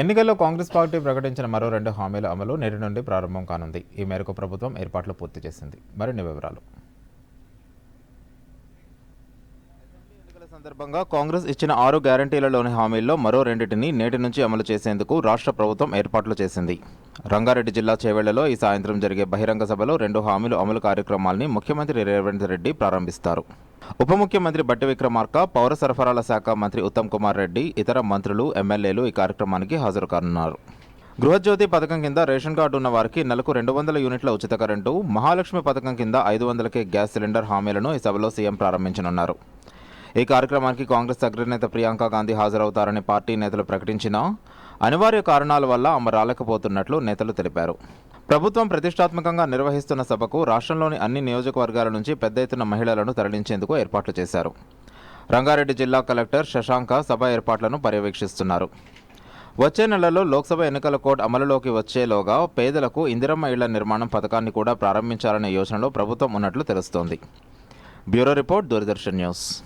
ఎన్నికల్లో కాంగ్రెస్ పార్టీ ప్రకటించిన మరో రెండు హామీల అమలు నేటి నుండి ప్రారంభం కానుంది. ఈ మేరకు ప్రభుత్వం ఏర్పాట్లు పూర్తి చేసింది. మరిన్ని వివరాలు. సందర్భంగా కాంగ్రెస్ ఇచ్చిన ఆరు గ్యారంటీలలోని హామీల్లో మరో రెండింటిని నేటి నుంచి అమలు చేసేందుకు రాష్ట్ర ప్రభుత్వం ఏర్పాట్లు చేసింది. రంగారెడ్డి జిల్లా చేవెళ్ళలో ఈ సాయంత్రం జరిగే బహిరంగ సభలో రెండు హామీలు అమలు కార్యక్రమాల్ని ముఖ్యమంత్రి రేవంత్ రెడ్డి ప్రారంభిస్తారు. ఉప ముఖ్యమంత్రి బట్టి విక్రమార్క పౌర సరఫరాల శాఖ మంత్రి ఉత్తమ్ కుమార్ రెడ్డి ఇతర మంత్రులు ఎమ్మెల్యేలు ఈ కార్యక్రమానికి హాజరు కానున్నారు. గృహజ్యోతి పథకం కింద రేషన్ కార్డు ఉన్న వారికి నెలకు రెండు వందల యూనిట్ల ఉచిత కరెంటు మహాలక్ష్మి పథకం కింద ఐదు వందలకే గ్యాస్ సిలిండర్ హామీలను ఈ సభలో సీఎం ప్రారంభించనున్నారు. ఈ కార్యక్రమానికి కాంగ్రెస్ అగ్రనేత ప్రియాంక గాంధీ హాజరవుతారని పార్టీ నేతలు ప్రకటించినా అనివార్య కారణాల వల్ల ఆమె రాలేకపోతున్నట్లు నేతలు తెలిపారు. ప్రభుత్వం ప్రతిష్టాత్మకంగా నిర్వహిస్తున్న సభకు రాష్ట్రంలోని అన్ని నియోజకవర్గాల నుంచి పెద్ద ఎత్తున మహిళలను తరలించేందుకు ఏర్పాట్లు చేశారు. రంగారెడ్డి జిల్లా కలెక్టర్ శశాంక సభ ఏర్పాట్లను పర్యవేక్షిస్తున్నారు. వచ్చే నెలలో లోక్సభ ఎన్నికల కోడ్ అమలులోకి వచ్చేలోగా పేదలకు ఇందిరమ్మ ఇళ్ళ నిర్మాణం పథకాన్ని కూడా ప్రారంభించాలనే యోచనలో ప్రభుత్వం ఉన్నట్లు తెలుస్తోంది. Bureau report Doordarshan news.